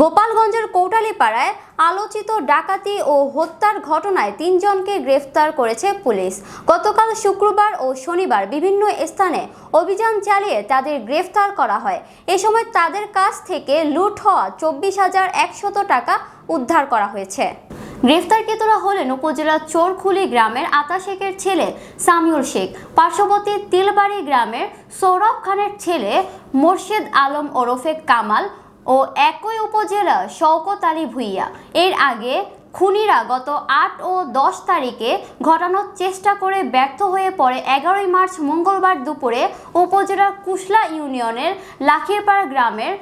গোপালগঞ্জের কৌটালিপাড়ায় আলোচিত ডাকাতি ও হত্যার ঘটনায় তিনজনকে গ্রেফতার করেছে পুলিশ। গতকাল শুক্রবার ও শনিবার বিভিন্ন স্থানে অভিযান চালিয়ে তাদের গ্রেফতার করা হয়। এ সময় তাদের কাছ থেকে লুট হওয়া চব্বিশ হাজার একশত টাকা উদ্ধার করা হয়েছে। গ্রেফতারকৃতরা হলেন উপজেলার চোরখুলি গ্রামের আতা শেখের ছেলে সামিউল শেখ, পার্শ্ববর্তী তিলবাড়ি গ্রামের সৌরভ খানের ছেলে মোর্শেদ আলম ওরফে কামাল ও একই উপজেলা শওকত আলী ভুইয়া এর আগে খুনিরা গত আট ও দশ তারিখে ঘটানোর চেষ্টা করে ব্যর্থ হয়ে পড়ে এগারোই মার্চ মঙ্গলবার দুপুরে উপজেলার কুশলা ইউনিয়নের লাখিরপাড়া গ্রামের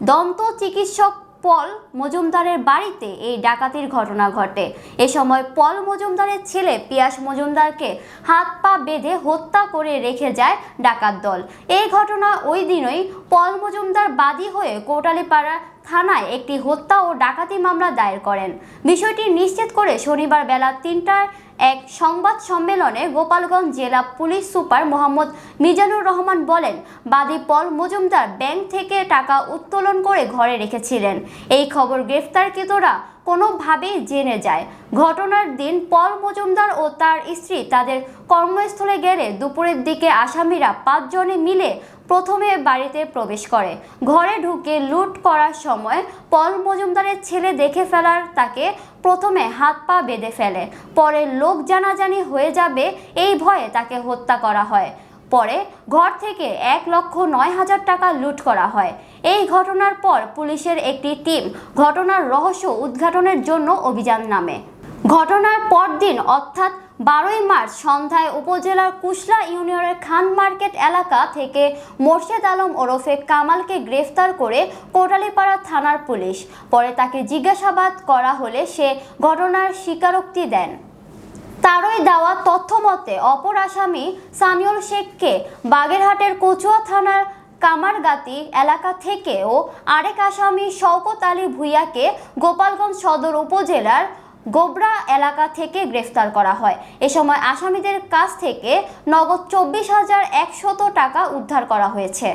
দন্ত চিকিৎসক পল মজুমদারের বাড়িতে এই ডাকাতির ঘটনা ঘটে। এ সময় পল মজুমদারের ছেলে পিয়াস মজুমদারকে হাত পা বেঁধে হত্যা করে রেখে যায় ডাকাত দল। এই ঘটনা ওই দিনই পল মজুমদার বাদী হয়ে কোটালীপাড়া থানায় একটি হত্যা ও ডাকাতি মামলা দায়ের করেন। বিষয়টি নিশ্চিত করে শনিবার বেলা তিনটার এক সংবাদ সম্মেলনে গোপালগঞ্জ জেলা পুলিশ সুপার মোহাম্মদ মিজানুর রহমান বলেন, বাদী পল মজুমদার ব্যাংক থেকে টাকা উত্তোলন করে ঘরে রেখেছিলেন। এই খবর গ্রেফতারকৃতরা কোনোভাবেই জেনে যায়। ঘটনার দিন পল মজুমদার ও তার স্ত্রী তাদের কর্মস্থলে গেলে দুপুরের দিকে আসামিরা পাঁচজনে মিলে প্রথমে বাড়িতে প্রবেশ করে। ঘরে ঢুকে লুট করার সময় পল মজুমদারের ছেলে দেখে ফেলার তাকে প্রথমে হাত পা বেঁধে ফেলে। পরে লোক জানাজানি হয়ে যাবে, এই ভয়ে তাকে হত্যা করা হয়। পরে ঘর থেকে এক লক্ষ নয় হাজার টাকা লুট করা হয়। এই ঘটনার পর পুলিশের একটি টিম ঘটনার রহস্য উদ্ঘাটনের জন্য অভিযান নামে। ঘটনার পরদিন, অর্থাৎ বারোই মার্চ, সন্ধ্যায় উপজেলার কুশলা ইউনিয়নের খান মার্কেট এলাকা থেকে মোর্শেদ আলম ওরফে কামালকে গ্রেফতার করে কোটালীপাড়া থানার পুলিশ। পরে তাকে জিজ্ঞাসাবাদ করা হলে সে ঘটনার স্বীকারোক্তি দেন। তারই দেওয়া তথ্য মতে, অপর আসামি সামিউল শেখকে বাগেরহাটের কচুয়া থানার কামারগাতি এলাকা থেকে ও আরেক আসামি শওকত আলী ভুইয়াকে গোপালগঞ্জ সদর উপজেলার গোবরা এলাকা থেকে গ্রেফতার করা হয়। এ সময় আসামিদের কাছ থেকে নগদ চব্বিশ হাজার একশত টাকা উদ্ধার করা হয়েছে।